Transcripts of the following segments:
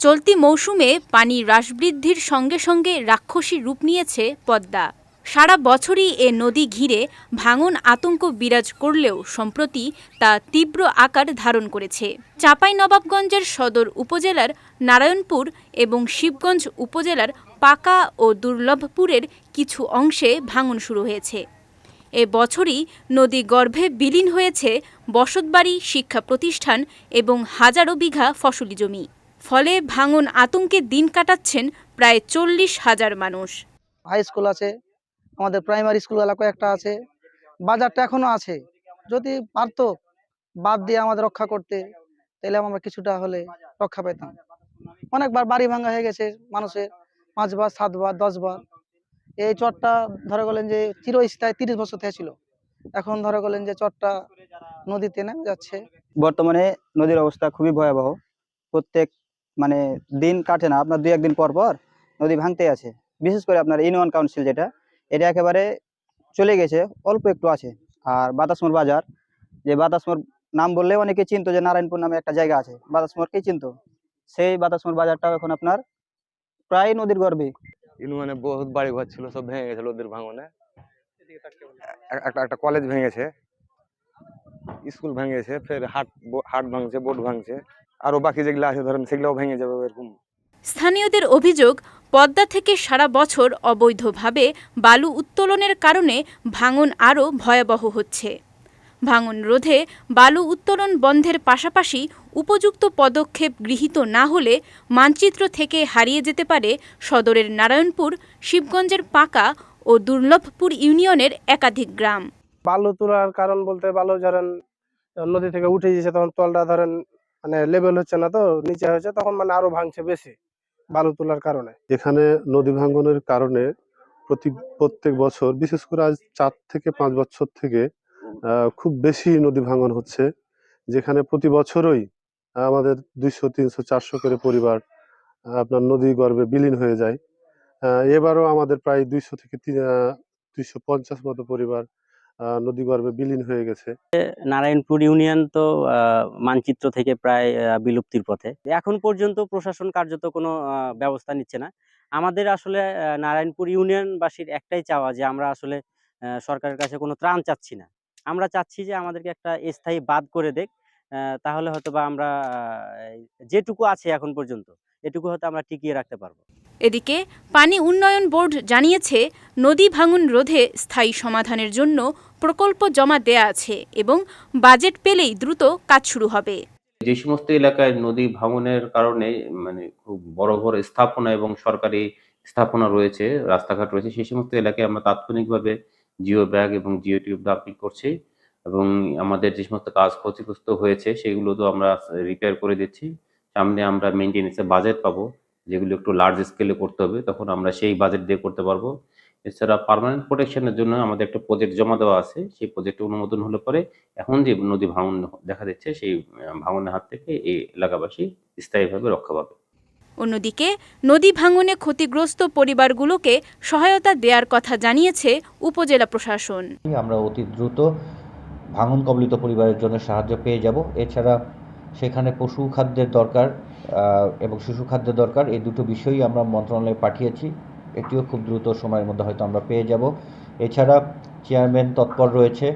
চলতি মৌসুমে পানি হ্রাসবৃদ্ধির সঙ্গে সঙ্গে রাক্ষসী রূপ নিয়েছে পদ্মা। সারা বছরই এ নদী ঘিরে ভাঙন আতঙ্ক বিরাজ করলেও সম্প্রতি তা তীব্র আকার ধারণ করেছে। চাঁপাইনবাবগঞ্জের সদর উপজেলার নারায়ণপুর এবং শিবগঞ্জ উপজেলার পাকা ও দুর্লভপুরের কিছু অংশে ভাঙন শুরু হয়েছে। এ বছরই নদী গর্ভে বিলীন হয়েছে বসতবাড়ি শিক্ষা প্রতিষ্ঠান এবং হাজারো বিঘা ফসলি জমি। ফলে ভাঙন আতঙ্কে দিন কাটাচ্ছেন প্রায় চল্লিশ হাজার মানুষ। হাই স্কুল আছে, আমাদের প্রাইমারি স্কুল এলাকা একটা আছে, বাজারটা এখনও আছে। যদি পারতো, বাদ দিয়ে আমাদের রক্ষা করতে, তাহলে আমরা কিছুটা হলে রক্ষা পেতাম। অনেকবার বাড়ি ভাঙা হয়ে গেছে মানুষের, পাঁচবার, সাতবার, দশবার। এই চরটা ধরে গেলেন যে চিরস্থায়ী তিরিশ বছর থেকে ছিল। এখন ধরে গেলেন যে চরটা নদীতে নেমে যাচ্ছে। বর্তমানে নদীর অবস্থা খুবই ভয়াবহ। প্রত্যেক মানে দিন কাটে না, আপনার দুই একদিন পর পর নদী ভাঙতে আছে। বিশেষ করে আপনার ইউনিয়ন কাউন্সিল যেটা, এটা একেবারে চলে গেছে, অল্প একটু আছে। আর বাতাসমোর বাজার, যে বাতাসমোর নাম বললে অনেকে চিনতো যে নারায়ণপুর নামে একটা জায়গা আছে। বাতাসমোরকেই চিনতো? সেই বাতাসমোর বাজারটাও এখন আপনার প্রায় নদীর গর্ভে। ইউনিয়নে বহুত বাড়ি ঘর ছিল সব ভেঙে গেছে ওদের ভাঙনে। একটা একটা কলেজ ভেঙেছে স্কুল ভেঙেছে ফের হাট বো- হাট ভাঙছে বোট ভাঙছে আরও বাকি যেগুলো আছে ধরেন সেগুলোও ভেঙে যাবে এরকম। স্থানীয়দের অভিযোগ পদ্মা থেকে সারা বছর অবৈধভাবে বালু উত্তোলনের কারণে ভাঙন আরও ভয়াবহ হচ্ছে। ভাঙন রোধে বালু উত্তোলন বন্ধের পাশাপাশি উপযুক্ত পদক্ষেপ গৃহীত না হলে মানচিত্র থেকে হারিয়ে যেতে পারে সদরের নারায়ণপুর শিবগঞ্জের পাকা ও দুর্লভপুর ইউনিয়নের একাধিক গ্রাম। বালু তোলার কারণ বলতে বালু ধরেন নদী থেকে উঠে যাচ্ছে তখন তলটা ধরেন মানে লেভেল হচ্ছে না তো নিচে হচ্ছে তখন মানে আরও ভাঙছে বেশি বালু তোলার কারণে। এখানে নদী ভাঙ্গনের কারণে প্রতি প্রত্যেক বছর বিশেষ করে আজ চার থেকে পাঁচ বছর থেকে খুব বেশি নদী ভাঙ্গন হচ্ছে, যেখানে প্রতি বছরই আমাদের দুইশো, তিনশো, চারশো করে পরিবার আপনার নদী গর্ভে বিলীন হয়ে যায়। এবারও আমাদের প্রায় দুইশো থেকে দুইশো পঞ্চাশ মতো পরিবার নদী গর্ভে বিলীন হয়ে গেছে। নারায়ণপুর ইউনিয়ন তো মানচিত্র থেকে প্রায় বিলুপ্তির পথে। এখন পর্যন্ত প্রশাসন কার্যত কোনো ব্যবস্থা নিচ্ছে না। আমাদের আসলে নারায়ণপুর ইউনিয়নবাসীর একটাই চাওয়া যে আমরা আসলে সরকারের কাছে কোনো ত্রাণ চাচ্ছি না। আমরা চাচ্ছি যে আমাদেরকে একটা স্থায়ী বাদ করে দেখ তাহলে হয়তো বা আমরা যেটুকু আছে এখন পর্যন্ত এটুকু হয়তো আমরা টিকিয়ে রাখতে পারব। এদিকে পানি উন্নয়ন বোর্ড জানিয়েছে নদী ভাঙন রোধে স্থায়ী সমাধানের জন্য প্রকল্প জমা দেয়া আছে এবং বাজেট পেলেই দ্রুত কাজ শুরু হবে। যে সমস্ত এলাকায় নদী ভাঙনের কারণে মানে খুব বড় বড় স্থাপনা এবং সরকারি স্থাপনা রয়েছে রাস্তাঘাট রয়েছে সেই সমস্ত এলাকায় আমরা তাৎক্ষণিকভাবে জিও ব্যাগ এবং জিও টিউব ডাম্পিং করছি এবং আমাদের যে সমস্ত কাজ ক্ষতিগ্রস্ত হয়েছে সেগুলো তো আমরা রিপেয়ার করে দিচ্ছি। সামনে আমরা মেনটেন্যান্সের বাজেট পাবো, যেগুলো একটু লার্জ স্কেলে করতে হবে, তখন আমরা সেই বাজেট দিয়ে করতে পারব। এছাড়া পার্মানেন্ট প্রোটেকশনের জন্য আমাদের একটা প্রজেক্ট জমা দেওয়া আছে, সেই প্রজেক্ট অনুমোদন হলে পরে এখন যে নদী ভাঙন দেখা দিচ্ছে, সেই ভাঙনের হাত থেকে এই এলাকাবাসী স্থায়ীভাবে রক্ষা পাবে। অন্যদিকে, নদী ভাঙনে ক্ষতিগ্রস্ত পরিবারগুলোকে সহায়তা দেওয়ার কথা জানিয়েছে উপজেলা প্রশাসন। আমরা অতি দ্রুত ভাঙন কবলিত পরিবারের জন্য সাহায্য পেয়ে যাব। এছাড়া সেখানে পশু খাদ্যের দরকার এবং শিশু খাদ্যের দরকার, এই দুটো বিষয়ই আমরা মন্ত্রণালয়ে পাঠিয়েছি। এটিও খুব দ্রুত সময়ের মধ্যে হয়তো আমরা পেয়ে যাব। এছাড়া চেয়ারম্যান তৎপর রয়েছে,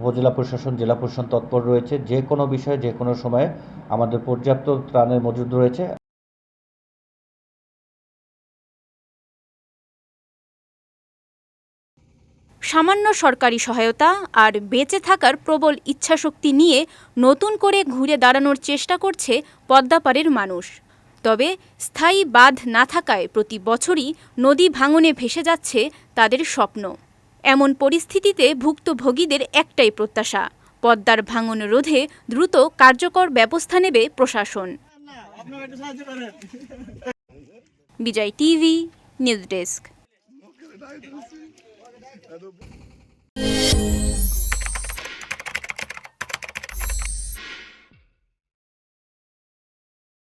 উপজেলা প্রশাসন, জেলা প্রশাসন তৎপর রয়েছে। যে কোনো বিষয়ে, যে কোনো সময়ে আমাদের পর্যাপ্ত ত্রাণের মজুদ রয়েছে। সামান্য সরকারি সহায়তা আর বেঁচে থাকার প্রবল ইচ্ছাশক্তি নিয়ে নতুন করে ঘুরে দাঁড়ানোর চেষ্টা করছে পদ্মাপাড়ের মানুষ। তবে স্থায়ী বাঁধ না থাকায় প্রতি বছরই নদী ভাঙনে ভেসে যাচ্ছে তাদের স্বপ্ন। এমন পরিস্থিতিতে ভুক্তভোগীদের একটাই প্রত্যাশা পদ্মার ভাঙন রোধে দ্রুত কার্যকর ব্যবস্থা নেবে প্রশাসন। Vijay TV news desk. খাইতেছি